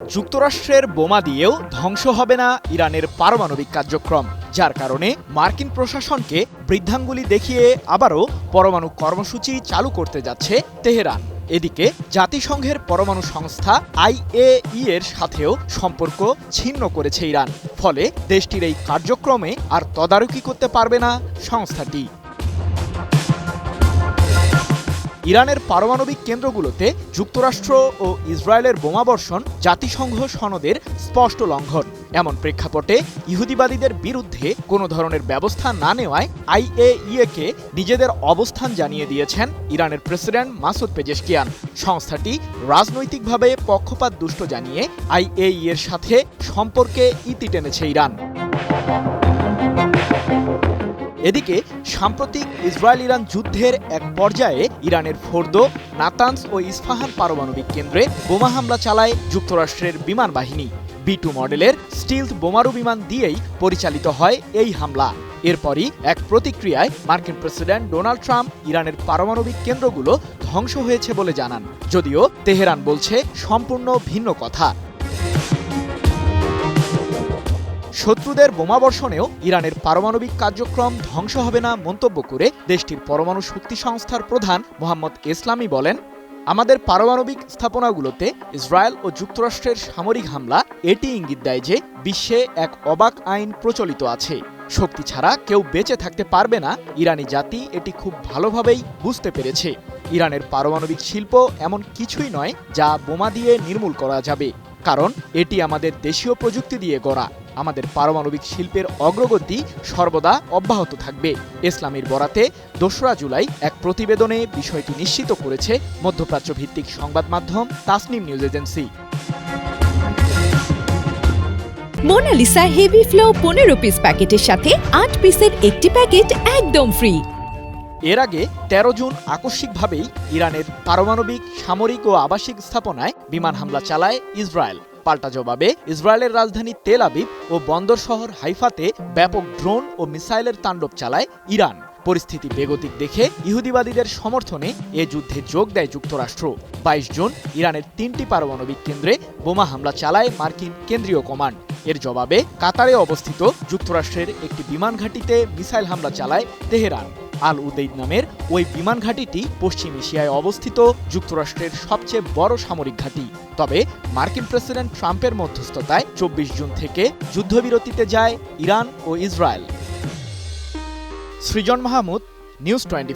যুক্তরাষ্ট্রের বোমা দিয়েও ধ্বংস হবে না ইরানের পারমাণবিক কার্যক্রম, যার কারণে মার্কিন প্রশাসনকে বৃদ্ধাঙ্গুলি দেখিয়ে আবারও পরমাণু কর্মসূচি চালু করতে যাচ্ছে তেহরান। এদিকে জাতিসংঘের পরমাণু সংস্থা আইএই এর সাথেও সম্পর্ক ছিন্ন করেছে ইরান, ফলে দেশটির এই কার্যক্রমে আর তদারকি করতে পারবে না সংস্থাটি। ইরানের পারমাণবিক কেন্দ্রগুলোতে যুক্তরাষ্ট্র ও ইসরায়েলের বোমাবর্ষণ জাতিসংঘ সনদের স্পষ্ট লঙ্ঘন। এমন প্রেক্ষাপটে ইহুদিবাদীদের বিরুদ্ধে কোনো ধরনের ব্যবস্থা না নেওয়ায় আইএইএকে নিজেদের অবস্থান জানিয়ে দিয়েছেন ইরানের প্রেসিডেন্ট মাসুদ পেজেশকিয়ান। সংস্থাটি রাজনৈতিকভাবে পক্ষপাত দুষ্ট জানিয়ে আইএইএর সাথে সম্পর্কে ইতি টেনেছে ইরান। এদিকে, সাম্প্রতিক ইসরায়েল ইরান যুদ্ধের এক পর্যায়ে ইরানের ফোর্দো, নাতানস ও ইস্পাহান পারমাণবিক কেন্দ্রে বোমা হামলা চালায় যুক্তরাষ্ট্রের বিমান বাহিনী। বি টু মডেলের স্টিলথ বোমারু বিমান দিয়েই পরিচালিত হয় এই হামলা। এরপরই এক প্রতিক্রিয়ায় মার্কিন প্রেসিডেন্ট ডোনাল্ড ট্রাম্প ইরানের পারমাণবিক কেন্দ্রগুলো ধ্বংস হয়েছে বলে জানান। যদিও তেহরান বলছে, সম্পূর্ণ ভিন্ন কথা। শত্রুদের বোমাবর্ষণেও ইরানের পারমাণবিক কার্যক্রম ধ্বংস হবে না মন্তব্য করে দেশটির পরমাণু শক্তি সংস্থার প্রধান মোহাম্মদ ইসলামী বলেন, আমাদের পারমাণবিক স্থাপনাগুলোতে ইসরায়েল ও যুক্তরাষ্ট্রের সামরিক হামলা এটি ইঙ্গিত দেয় যে বিশ্বে এক অবাক আইন প্রচলিত আছে। শক্তি ছাড়া কেউ বেঁচে থাকতে পারবে না। ইরানি জাতি এটি খুব ভালোভাবেই বুঝতে পেরেছে। ইরানের পারমাণবিক শিল্প এমন কিছুই নয় যা বোমা দিয়ে নির্মূল করা যাবে। কারণ এটি আমাদের দেশীয় প্রযুক্তি দিয়ে গড়া। আমাদের পারমাণবিক শিল্পের অগ্রগতি সর্বদা অব্যাহত থাকবে। ইসলামীর বরাতে দোসরা জুলাই এক প্রতিবেদনে বিষয়টি নিশ্চিত করেছে মধ্যপ্রাচ্য ভিত্তিক সংবাদ মাধ্যম Tasnim news agency. Monalisa heavy flow পনেরো পিস প্যাকেটের সাথে আট পিসের একটি প্যাকেট একদম ফ্রি। এর আগে ১৩ জুন আকস্মিকভাবেই ইরানের পারমাণবিক, সামরিক ও আবাসিক স্থাপনায় বিমান হামলা চালায় ইসরায়েল। পাল্টা জবাবে ইসরায়েলের রাজধানী তেল আবিব ও বন্দর শহর হাইফাতে ব্যাপক ড্রোন ও মিসাইলের তাণ্ডব চালায় ইরান। পরিস্থিতি বেগতিক দেখে ইহুদিবাদীদের সমর্থনে এ যুদ্ধে যোগ দেয় যুক্তরাষ্ট্র। বাইশ জুন ইরানের তিনটি পারমাণবিক কেন্দ্রে বোমা হামলা চালায় মার্কিন কেন্দ্রীয় কমান্ড। এর জবাবে কাতারে অবস্থিত যুক্তরাষ্ট্রের একটি বিমান ঘাঁটিতে মিসাইল হামলা চালায় তেহরান। আল উদেইদ নামের ওই বিমান ঘাঁটিটি পশ্চিম এশিয়ায় অবস্থিত, যুক্তরাষ্ট্রের সবচেয়ে বড় সামরিক ঘাঁটি। তবে মার্কিন প্রেসিডেন্ট ট্রাম্পের মধ্যস্থতায় চব্বিশ জুন থেকে যুদ্ধবিরতিতে যায় ইরান ও Israel. Srijan Mahmud, news twenty